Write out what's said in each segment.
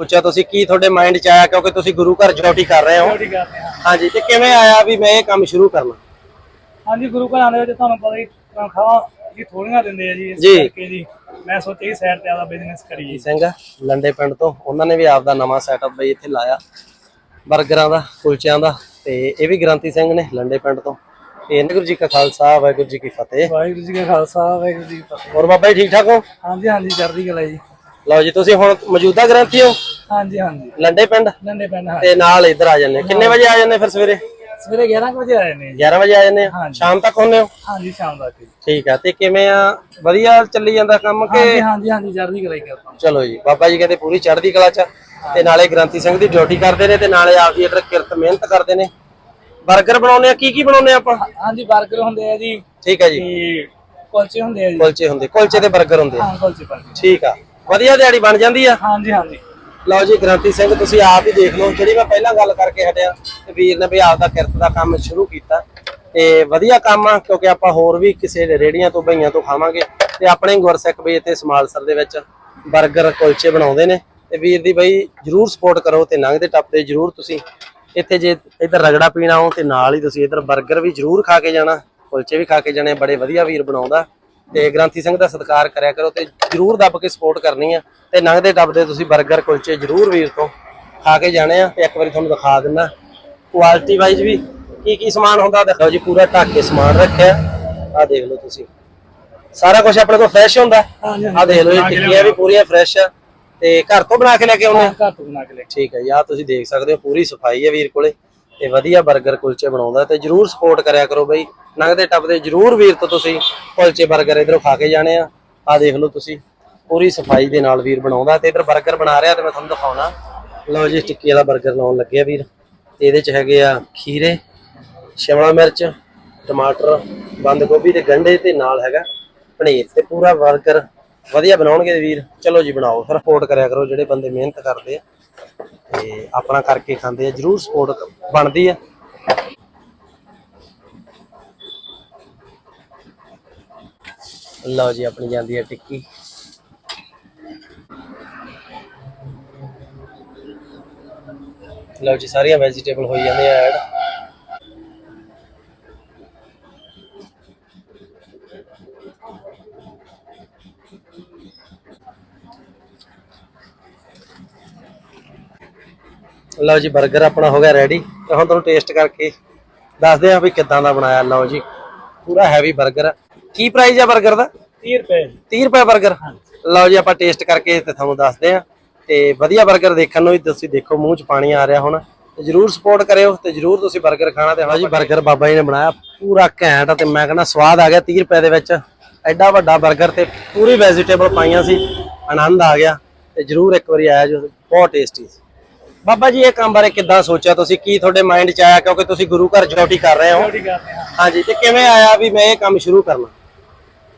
ਸੋਚਿਆ ਤੁਸੀਂ ਕੀ ਤੁਹਾਡੇ ਮਾਈਂਡ 'ਚ ਆਇਆ ਕਿਉਂਕਿ ਤੁਸੀਂ ਗੁਰੂ ਘਰ ਡਿਊਟੀ ਕਰ ਰਹੇ ਹੋ। ਹਾਂਜੀ ਤੇ ਕਿਵੇਂ ਆਇਆ ਵੀ ਮੈਂ ਇਹ ਕੰਮ ਸ਼ੁਰੂ ਕਰਨਾ? ਹਾਂਜੀ ਗੁਰੂ ਘਰਾਂ ਦੇ ਵਿੱਚ ਤੁਹਾਨੂੰ ਪਤਾ ਹੀ ਤਨਖਾਹਾਂ ਜੀ ਥੋੜੀਆਂ ਦਿੰਦੇ ਆ ਜੀ ਇਸ ਜੀ। ਕਰਕੇ ਜੀ। ਮੈਂ ਸੋਚਿਆ ਜੀ ਸਾਈਡ ਤੇ ਆਦਾ ਬਿਜ਼ਨਸ ਕਰੀਏ ਜੀ। ਸਿੰਘ ਲੰਡੇ ਪਿੰਡ ਤੋਂ ਉਹਨਾਂ ਨੇ ਵੀ ਆਪਦਾ ਨਵਾਂ ਸੈਟਅਪ ਬਈ ਇੱਥੇ ਲਾਇਆ। 버ਗਰਾਂ ਦਾ ਕੁਲਚਿਆਂ ਦਾ ਤੇ ਇਹ ਵੀ ਗ੍ਰਾਂਤੀ ਸਿੰਘ ਨੇ ਲੰਡੇ ਪਿੰਡ ਤੋਂ। ਤੇ ਵਾਹਿਗੁਰੂ ਜੀ ਕਾ ਖਾਲਸਾ ਵਾਹਿਗੁਰੂ ਜੀ ਕੀ ਫਤਿਹ। ਵਾਹਿਗੁਰੂ ਜੀ ਕਾ ਖਾਲਸਾ ਵਾਹਿਗੁਰੂ ਜੀ ਕੀ ਫਤਿਹ। ਹੋਰ ਬਾਬਾ ਜੀ ਠੀਕ ਠਾਕ ਹੋ? ਹਾਂਜੀ ਹਾਂਜੀ ਚੜ੍ਹਦੀ ਕਲਾ ਜੀ। ਲਓ ਜੀ ਤੁਸੀਂ ਹੁਣ ਮੌਜੂਦਾ ਗ੍ਰੰਥੀ ਹੋ? ਹਾਂਜੀ ਹਾਂਜੀ। ਲੰਡੇ ਪਿੰਡ? ਲੰਡੇ ਪਿੰਡ ਹਾਂ ਤੇ ਨਾਲ ਇੱਧਰ ਆ ਜਾਂਦੇ ਕਿੰਨੇ ਵਜੇ ਆ ਜਾਂਦੇ ਫਿਰ ਸਵੇਰੇ? ਸਵੇਰੇ 11 ਵਜੇ ਆ ਜਾਂਦੇ 11 ਵਜੇ ਆ ਜਾਂਦੇ ਹੁੰਦੇ ਆ। ਜੀ ਬਾਬਾ ਗ੍ਰੰਥੀ ਸਿੰਘ ਦੀ ਡਿਊਟੀ ਕਰਦੇ ਨੇ ਤੇ ਨਾਲੇ ਆਪਦੀ ਇੱਧਰ ਕਿਰਤ ਮਿਹਨਤ ਕਰਦੇ ਨੇ। 버ਗਰ ਬਣਾਉਨੇ ਆ ਕੀ ਕੀ ਬਣਾਉਨੇ ਹੁੰਦੇ ਆ ਜੀ। ਠੀਕ ਆ ਜੀ। ਕੁਲਚੇ ਹੁੰਦੇ ਕੁਲਚੇ ਤੇ ਬਰਗਰ ਹੁੰਦੇ ਆ। ਹਾਂ ਕੁਲਚੇ 버ਗਰ ਠੀਕ ਆ। ਵਧੀਆ ਦਿਹਾੜੀ ਬਣ ਜਾਂਦੀ ਆ। ਹਾਂਜੀ ਹਾਂਜੀ। ਲਓ ਜੀ, ਗ੍ਰੰਥੀ ਸਿੰਘ, ਤੁਸੀਂ ਆਪ ਹੀ ਦੇਖ ਲਓ। ਜਿਹੜੀ ਮੈਂ ਪਹਿਲਾਂ ਗੱਲ ਕਰਕੇ ਹਟਿਆ ਤੇ ਵੀਰ ਨੇ ਵੀ ਆਪਦਾ ਕਿਰਤ ਦਾ ਕੰਮ ਸ਼ੁਰੂ ਕੀਤਾ। ਤੇ ਵਧੀਆ ਕੰਮ ਆ, ਕਿਉਂਕਿ ਆਪਾਂ ਹੋਰ ਵੀ ਕਿਸੇ ਰੇੜੀਆਂ ਤੋਂ, ਬਈਆਂ ਤੋਂ ਖਾਵਾਂਗੇ। ਤੇ ਆਪਣੇ ਗੁਰਸਿੱਖ ਵੀ ਇੱਥੇ ਸਮਾਲਸਰ ਦੇ ਵਿੱਚ 버ਗਰ ਕੁਲਚੇ ਬਣਾਉਂਦੇ ਨੇ। ਤੇ ਵੀਰ ਦੀ ਬਈ ਜਰੂਰ ਸਪੋਰਟ ਕਰੋ ਤੇ ਲੰਘਦੇ ਟੱਪਦੇ ਜਰੂਰ ਤੁਸੀਂ। ਇੱਥੇ ਜੇ ਇੱਧਰ ਰਗੜਾ ਪੀਣਾ ਹੋ ਤੇ ਨਾਲ ਹੀ ਤੁਸੀਂ ਇੱਧਰ 버ਗਰ ਵੀ ਜਰੂਰ ਖਾ ਕੇ ਜਾਣਾ, ਕੁਲਚੇ ਵੀ ਖਾ ਕੇ ਜਾਣੇ, ਬੜੇ ਵਧੀਆ ਵੀਰ ਬਣਾਉਂਦਾ। ਤੇ ਗ੍ਰੰਥੀ ਸਿੰਘ ਦਾ ਸਤਿਕਾਰ ਕਰਿਆ ਕਰੋ ਤੇ ਜਰੂਰ ਦੱਬ ਕੇ ਸਪੋਰਟ ਕਰਨੀ ਆ। ਤੇ ਲੰਘਦੇ ਟੱਪਦੇ ਤੁਸੀਂ 버ਗਰ ਕੁਲਚੇ ਜਰੂਰ ਵੀਰ ਤੋਂ ਖਾ ਕੇ ਜਾਣੇ ਆ। ਤੇ ਇੱਕ ਵਾਰੀ ਤੁਹਾਨੂੰ ਦਿਖਾ ਦਿੰਦਾ। ਕੁਆਲਿਟੀ ਵਾਈਜ਼ ਵੀ ਕੀ ਕੀ ਸਮਾਨ ਹੁੰਦਾ ਦਿਖਾਓ ਜੀ ਪੂਰਾ ਢੱਕ ਕੇ ਸਮਾਨ ਰੱਖਿਆ। ਆ ਦੇਖ ਲਓ ਤੁਸੀਂ। ਸਾਰਾ ਕੁਝ ਆਪਣੇ ਕੋਲ ਫਰੈਸ਼ ਹੁੰਦਾ। ਆ ਦੇਖ ਲਓ ਇਹ ਟਿੱਕੀਆਂ ਵੀ ਪੂਰੀਆਂ ਫਰੈਸ਼ ਆ। ਤੇ ਘਰ ਤੋਂ ਬਣਾ ਕੇ ਲੈ ਕੇ ਆਉਂਦੇ ਆ? ਘਰ ਤੋਂ ਬਣਾ ਕੇ ਲੈ ਕੇ ਠੀਕ ਹੈ ਜੀ ਆਹ ਤੁਸੀਂ ਦੇਖ ਸਕਦੇ ਹੋ ਪੂਰੀ ਸਫ਼ਾਈ ਹੈ ਵੀਰ ਕੋਲੇ। ਤੇ ਵਧੀਆ 버ਗਰ ਕੁਲਚੇ ਬਣਾਉਂਦਾ ਤੇ ਜਰੂਰ ਸਪੋਰਟ ਕਰਿਆ ਕਰੋ ਬਈ। ਨਗਦੇ ਟੱਪਦੇ ਜਰੂਰ ਵੀਰ ਤੋਂ ਤੁਸੀਂ ਕੁਲਚੇ 버ਗਰ ਇਧਰੋਂ ਖਾ ਕੇ ਜਾਣੇ ਆ। ਆ ਦੇਖ ਲਓ ਤੁਸੀਂ, ਪੂਰੀ ਸਫ਼ਾਈ ਦੇ ਨਾਲ ਵੀਰ ਬਣਾਉਂਦਾ ਤੇ ਇਧਰ 버ਗਰ ਬਣਾ ਰਿਹਾ ਤੇ ਮੈਂ ਤੁਹਾਨੂੰ ਦਿਖਾਉਣਾ। ਲਓ ਜੀ, ਟਿੱਕੀ ਵਾਲਾ 버ਗਰ ਲਾਉਣ ਲੱਗਿਆ ਵੀਰ। ਤੇ ਇਹਦੇ ਚ ਹੈਗੇ ਆ ਖੀਰੇ, ਸ਼ਿਮਲਾ ਮਿਰਚ, ਟਮਾਟਰ, ਬੰਦ ਗੋਭੀ ਤੇ ਗੰਢੇ ਤੇ ਨਾਲ ਹੈਗਾ ਪਨੀਰ ਤੇ ਪੂਰਾ 버ਗਰ ਵਧੀਆ ਬਣਾਉਣਗੇ ਵੀਰ। ਚਲੋ ਜੀ, ਬਣਾਓ। ਫਿਰ ਸਪੋਰਟ ਕਰਿਆ ਕਰੋ ਜਿਹੜੇ ਬੰਦੇ ਮਿਹਨਤ ਕਰਦੇ ਆ। ਤੇ ਆਪਣਾ ਕਰਕੇ ਖਾਂਦੇ ਆ, ਜਰੂਰ ਸਪੋਰਟ ਬਣਦੀ ਆ। ਲਓ ਜੀ, ਆਪਣੀ ਜਾਂਦੀ ਹੈ ਟਿੱਕੀ। ਲਓ ਜੀ, ਸਾਰੀਆਂ ਵੈਜੀਟੇਬਲ ਹੋਈ ਜਾਂਦੇ ਆ ਐਡ। ਲਓ ਜੀ 버ਗਰ ਆਪਣਾ ਹੋ ਗਿਆ ਰੈਡੀ ਤੇ ਹੁਣ ਤੁਹਾਨੂੰ ਟੇਸਟ ਕਰਕੇ ਦੱਸਦੇ ਆ ਵੀ ਕਿੱਦਾਂ ਦਾ ਬਣਾਇਆ। ਲਓ ਜੀ ਪੂਰਾ ਹੈਵੀ 버ਗਰ ਕੀ ਪ੍ਰਾਈਸ ਆ 버ਗਰ ਦਾ? 30 ਰੁਪਏ। 30 ਰੁਪਏ 버ਗਰ ਲਓ ਜੀ ਆਪਾਂ ਟੇਸਟ ਕਰਕੇ ਤੇ ਤੁਹਾਨੂੰ ਦੱਸਦੇ ਆ ਤੇ ਵਧੀਆ 버ਗਰ ਦੇਖਣ ਨੂੰ ਵੀ ਤੁਸੀਂ ਦੇਖੋ ਮੂੰਹ 'ਚ ਪਾਣੀ ਆ ਰਿਹਾ ਹੁਣ। ਤੇ ਜਰੂਰ ਸਪੋਰਟ ਕਰਿਓ ਤੇ ਜਰੂਰ ਤੁਸੀਂ 버ਗਰ ਖਾਣਾ ਤੇ ਹਾਂ ਜੀ 버ਗਰ ਬਾਬਾ ਜੀ ਨੇ ਬਣਾਇਆ। ਪੂਰਾ ਘੈਂਟ ਤੇ ਮੈਂ ਕਹਿੰਦਾ ਸਵਾਦ ਆ ਗਿਆ 30 ਰੁਪਏ ਦੇ ਵਿੱਚ। ਐਡਾ ਵੱਡਾ 버ਗਰ ਤੇ ਪੂਰੀ ਵੈਜੀਟੇਬਲ ਪਾਈਆਂ ਸੀ। ਆਨੰਦ ਆ ਗਿਆ। ਤੇ ਜਰੂਰ ਇੱਕ ਵਾਰੀ ਆਇਆ ਜੋ ਬਹੁਤ ਟੇਸਟੀ ਸੀ। ਬਾਬਾ ਜੀ ਇਹ ਕੰਮ ਬਾਰੇ ਕਿੱਦਾਂ ਸੋਚਿਆ ਤੁਸੀਂ? ਕੀ ਤੁਹਾਡੇ ਮਾਈਂਡ 'ਚ ਆਇਆ? ਕਿਉਂਕਿ ਤੁਸੀਂ ਗੁਰੂ ਘਰ ਡਿਊਟੀ ਕਰ ਰਹੇ ਹੋ। ਡਿਊਟੀ ਕਰਦੇ ਹਾਂ। ਹਾਂਜੀ ਤੇ ਕਿਵੇਂ ਆਇਆ ਵੀ ਮੈਂ ਇਹ ਕੰਮ ਸ਼ੁਰੂ ਕਰਨਾ?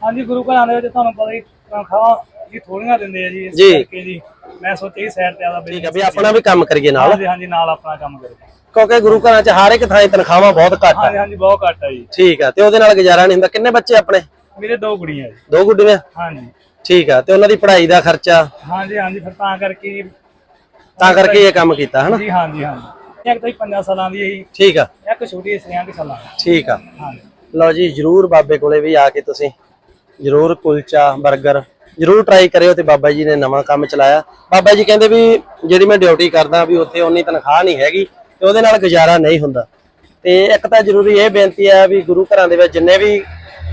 ਹਾਂਜੀ ਗੁਰੂ ਘਰਾਂ ਦੇ ਵਿੱਚ ਤੁਹਾਨੂੰ ਪਤਾ ਹੀ ਤਨਖਾਹਾਂ ਜੀ ਥੋੜੀਆਂ ਦਿੰਦੇ ਆ ਜੀ ਇਸ ਜੀ। ਕਰਕੇ ਜੀ। ਮੈਂ ਸੋਚਿਆ ਜੀ ਸਾਈਡ ਤੇ ਆਦਾ ਠੀਕ ਹੈ ਵੀ ਆਪਣਾ ਵੀ ਕੰਮ ਕਰੀਏ ਨਾਲ। ਹਾਂਜੀ ਹਾਂਜੀ ਨਾਲ ਆਪਣਾ ਕੰਮ ਕਰੇ ਕਿਉਂਕਿ ਗੁਰੂ ਘਰਾਂ 'ਚ ਹਰ ਇੱਕ ਥਾਂ ਤਨਖਾਹਾਂ ਬਹੁਤ ਘੱਟ ਆ। ਹਾਂਜੀ ਹਾਂਜੀ ਬਹੁਤ ਘੱਟ ਆ ਜੀ। ਠੀਕ ਆ ਤੇ ਉਹਦੇ ਨਾਲ ਗੁਜ਼ਾਰਾ ਨਹੀਂ ਹੁੰਦਾ। ਕਿੰਨੇ ਬੱਚੇ ਆਪਣੇ? ਮੇਰੇ ਦੋ ਕੁੜੀਆਂ ਜੀ। ਦੋ ਗੁੱਡੀਆਂ? ਹਾਂਜੀ। ਠੀਕ ਆ ਤੇ ਉਹਨਾਂ ਦੀ ਪੜ੍ਹਾਈ ਦਾ ਖਰਚਾ? ਹਾਂਜੀ ਹਾਂਜੀ ਫਿਰ ਤਾਂ ਕਰਕੇ ਜੀ ਤਾਂ ਕਰਕੇ ਇਹ ਕੰਮ ਕੀਤਾ ਹਨਾ? ਜੀ ਹਾਂਜੀ ਹਾਂਜੀ। ਇੱਕ ਤਾਂ ਹੀ 5 ਸਾਲਾਂ ਦੀ ਹੈ ਜੀ ਠੀਕ ਆ। ਇੱਕ ਛੋਟੀ ਇਸਰੀਆਂ ਦੀ ਸਾਲਾਂ। ਠੀਕ ਆ। ਹਾਂਜੀ। ਲਓ ਜੀ ਜਰੂਰ ਬਾਬੇ ਕੋਲੇ ਵੀ ਆ ਕੇ ਤੁਸੀਂ ਜਰੂਰ ਕੁਲਚਾ 버ਗਰ ਜਰੂਰ ਟਰਾਈ ਕਰਿਓ ਤੇ ਬਾਬਾ ਜੀ ਨੇ ਨਵਾਂ ਕੰਮ ਚਲਾਇਆ। ਬਾਬਾ ਜੀ ਕਹਿੰਦੇ ਵੀ ਜਿਹੜੀ ਮੈਂ ਡਿਊਟੀ ਕਰਦਾ ਵੀ ਉੱਥੇ ਉਨੀ ਤਨਖਾਹ ਨਹੀਂ ਹੈਗੀ ਤੇ ਉਹਦੇ ਨਾਲ ਗੁਜ਼ਾਰਾ ਨਹੀਂ ਹੁੰਦਾ। ਤੇ ਇੱਕ ਤਾਂ ਜ਼ਰੂਰੀ ਇਹ ਬੇਨਤੀ ਹੈ ਵੀ ਗੁਰੂ ਘਰਾਂ ਦੇ ਵਿੱਚ ਜਿੰਨੇ ਵੀ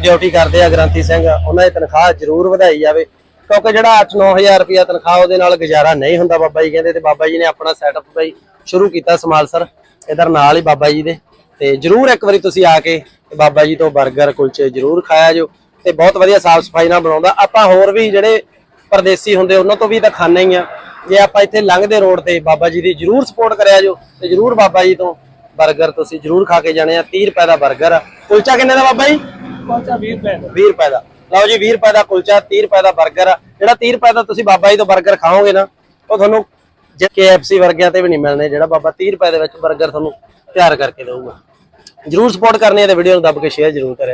ਡਿਊਟੀ ਕਰਦੇ ਆ ਗ੍ਰੰਥੀ ਸਿੰਘ ਉਹਨਾਂ ਦੀ ਤਨਖਾਹ ਜਰੂਰ ਵਧਾਈ ਜਾਵੇ। ਕਿਉਂਕਿ ਜਿਹੜਾ 8-9000 ਰੁਪਿਆ ਤਨਖਾਹ ਉਹਦੇ ਨਾਲ ਗੁਜ਼ਾਰਾ ਨਹੀਂ ਹੁੰਦਾ ਬਾਬਾ ਜੀ ਕਹਿੰਦੇ ਤੇ ਬਾਬਾ ਜੀ ਨੇ ਆਪਣਾ ਸੈਟਅਪ ਬਈ ਸ਼ੁਰੂ ਕੀਤਾ ਸਮਾਲਸਰ ਇਧਰ ਨਾਲ ਹੀ ਬਾਬਾ ਜੀ ਦੇ। ਤੇ ਜਰੂਰ ਇੱਕ ਵਾਰੀ ਤੁਸੀਂ ਆ ਕੇ ਬਾਬਾ ਜੀ ਤੋਂ 버ਗਰ ਕੁਲਚੇ ਜਰੂਰ ਖਾਇਆ ਜੋ ਤੇ ਬਹੁਤ ਵਧੀਆ ਸਾਫ਼ ਸਫ਼ਾਈ ਨਾਲ ਬਣਾਉਂਦਾ। ਆਪਾਂ ਹੋਰ ਵੀ ਜਿਹੜੇ ਪਰਦੇਸੀ ਹੁੰਦੇ ਉਹਨਾਂ ਤੋਂ ਵੀ ਤਾਂ ਖਾਣਾ ਹੀ ਆ। ਜੇ ਆਪਾਂ ਇੱਥੇ ਲੰਘਦੇ ਰੋਡ ਤੇ ਬਾਬਾ ਜੀ ਦੀ ਜਰੂਰ ਸਪੋਰਟ ਕਰਿਆ ਜੋ ਤੇ ਜਰੂਰ ਬਾਬਾ ਜੀ ਤੋਂ 버ਗਰ ਤੁਸੀਂ ਜਰੂਰ ਖਾ ਕੇ ਜਾਣੇ ਆ। 30 ਰੁਪਏ ਦਾ 버ਗਰ ਆ। ਕੁਲਚਾ ਕਿੰਨੇ ਦਾ ਬਾਬਾ ਜੀ? ਕੁਲਚਾ 20 ਰੁਪਏ 20 ਰੁਪਏ ਦਾ। ਲਓ ਜੀ 20 ਰੁਪਏ ਦਾ ਕੁਲਚਾ 30 ਰੁਪਏ ਦਾ 버ਗਰ ਜਿਹੜਾ 30 ਰੁਪਏ ਦਾ ਤੁਸੀਂ ਬਾਬਾ ਜੀ ਤੋਂ 버ਗਰ ਖਾਓਗੇ ਨਾ, ਉਹ ਤੁਹਾਨੂੰ KFC ਵਰਗਿਆਂ ਤੇ ਵੀ ਨਹੀਂ ਮਿਲਣੇ। ਜਿਹੜਾ ਬਾਬਾ 30 ਰੁਪਏ ਦੇ ਵਿੱਚ 버ਗਰ ਤੁਹਾਨੂੰ ਤਿਆਰ ਕਰਕੇ ਦੇਊਗਾ। ਜਰੂਰ ਸਪੋਰਟ ਕਰਨੀ ਹੈ ਤੇ ਵੀਡੀਓ ਨੂੰ ਦੱਬ ਕੇ ਸ਼ੇਅਰ ਜਰੂਰ ਕਰਿਓ।